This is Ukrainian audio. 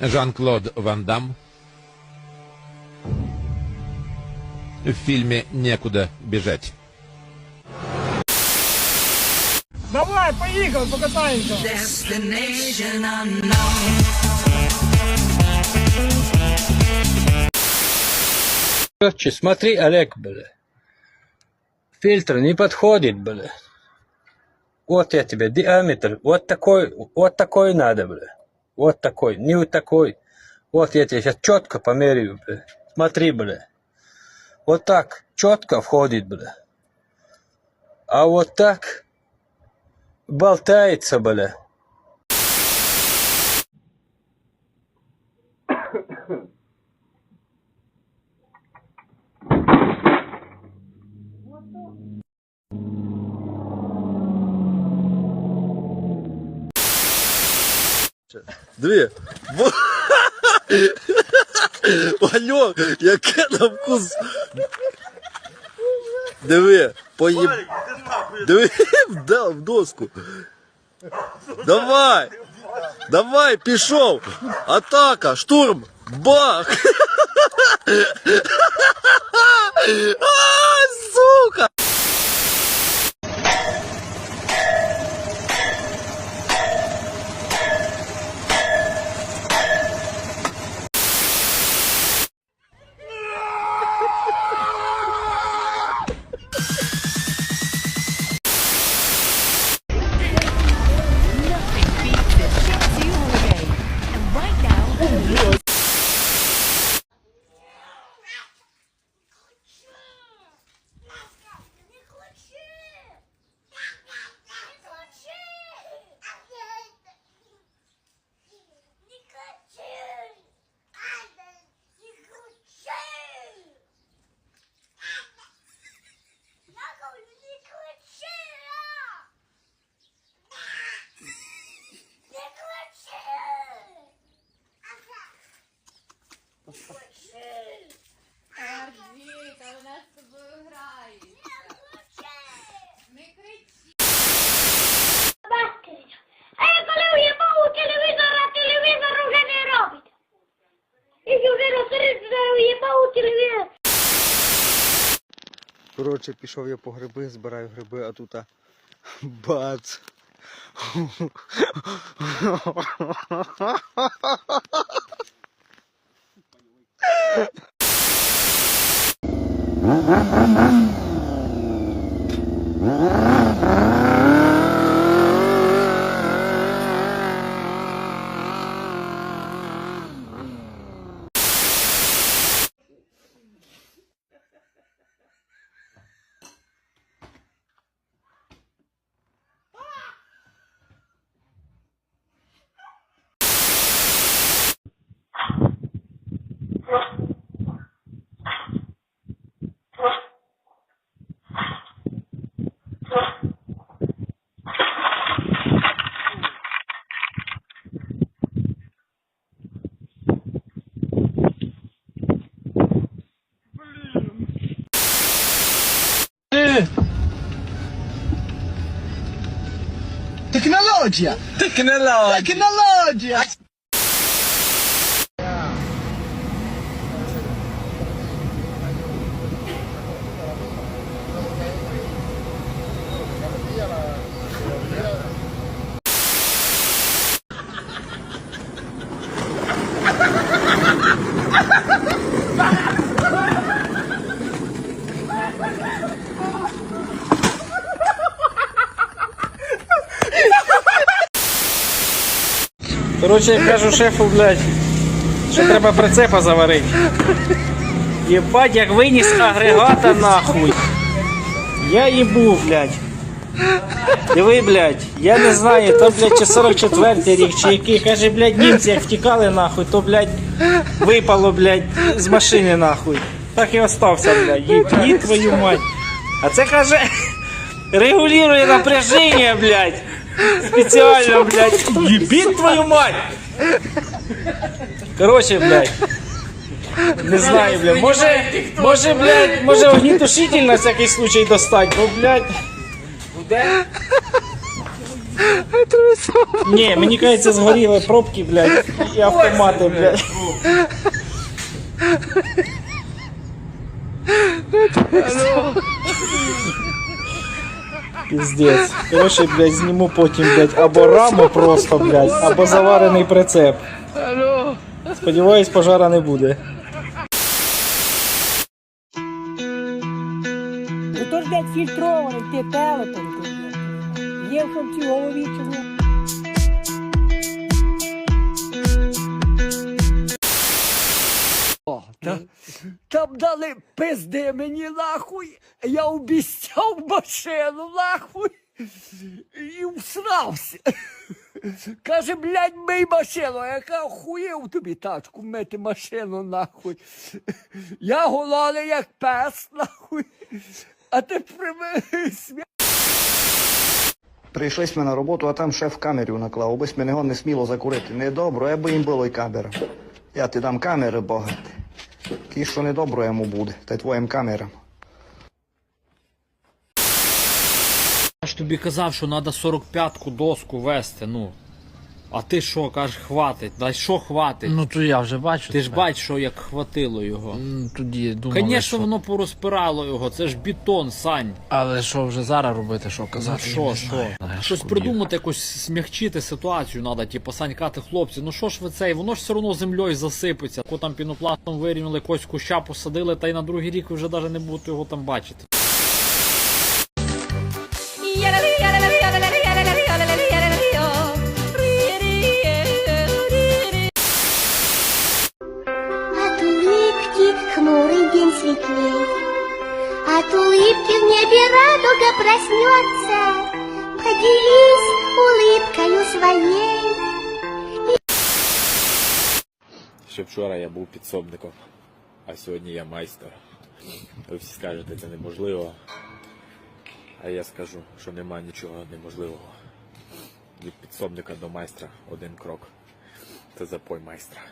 Жан-Клод Ван Дам в фильме «Некуда бежать». Давай. Destination unknown. Короче, смотри, Олег, бля. Фильтр не подходит, бля. Вот я тебе, диаметр, вот такой, вот такой надо, бля. Вот такой, не вот такой. Вот я тебе сейчас четко померяю, бля. Смотри, бля. Вот так четко входит, бля. А вот так болтается, бля. Дві. Во- Ваньок, яке на вкус. Диви, поїб. Диви, да, в доску. Давай. Давай, пішов. Атака, штурм. Бах. А, сука. Коротше, пішов я по гриби, збираю гриби, а тут а, бац. Tecnologia! Tecnologia! Tecnologia! Короче, я кажу шефу, блядь, що треба прицепа заварити. Єбать, як виніс агрегата нахуй. Я їбу, блядь. Диви, блядь, я не знаю, то, блядь, чи 44 рік, чи який. Каже, блядь, німці як втікали нахуй, то, блядь, випало, блядь, з машини нахуй. Так і остався, блядь. Їбіть твою мать. А це каже, регулює напряження, блядь. Спеціально, блядь. Ебіть твою мать! Короче, блядь. Не знаю, блядь. Може, може, блядь, може огнітушитель на всякий случай достать, бо, блядь. Буде? Ні, мені кажеться, згоріли пробки, блядь, і автомати, блядь. Піздець. Короче, блядь, зніму потім, блядь, або раму просто, блядь, або заварений прицеп. Сподіваюсь, пожара не буде. Ну то ж блядь, фільтрований, ти блядь. Є в голові чому. Там дали пизди мені нахуй, я обіцяв машину нахуй і всрався. Каже, блядь, мий машину. Я кажу, охуєв тобі тачку мити машину нахуй. Я голодний як пес нахуй. А ти прими смі... Прийшли ми на роботу, а там шеф камеру наклав, аби мене не сміло закурити. Недобро, аби їм було й камера. Я ти дам камери, богати. Ті, що недобро йому буде, та й твоїм камерам. Я ж тобі казав, що треба 45-ку доску вести, ну. А ти що, кажеш, хватить? Да що хватить? Ну то я вже бачу. ти ж тебе. бачиш, що як хватило його. М, Тоді думали, Звісно, що... воно порозпирало його, це ж бетон, Сань. Але що вже зараз робити, що Ну казати? я що? Щось придумати, якось смягчити ситуацію треба, типу, санькати хлопці. Ну що ж ви цей, воно ж все одно землею засипеться. Ко там пінопластом вирівняли, якось куща посадили, та й на другий рік ви вже навіть не будете його там бачити. Радуга проснется. Поделись улыбкою своей. Ще вчора я був підсобником, а сьогодні я майстер. Ви всі скажете, це неможливо. А я скажу, що нема нічого неможливого. Від підсобника до майстра один крок. Це запой майстра.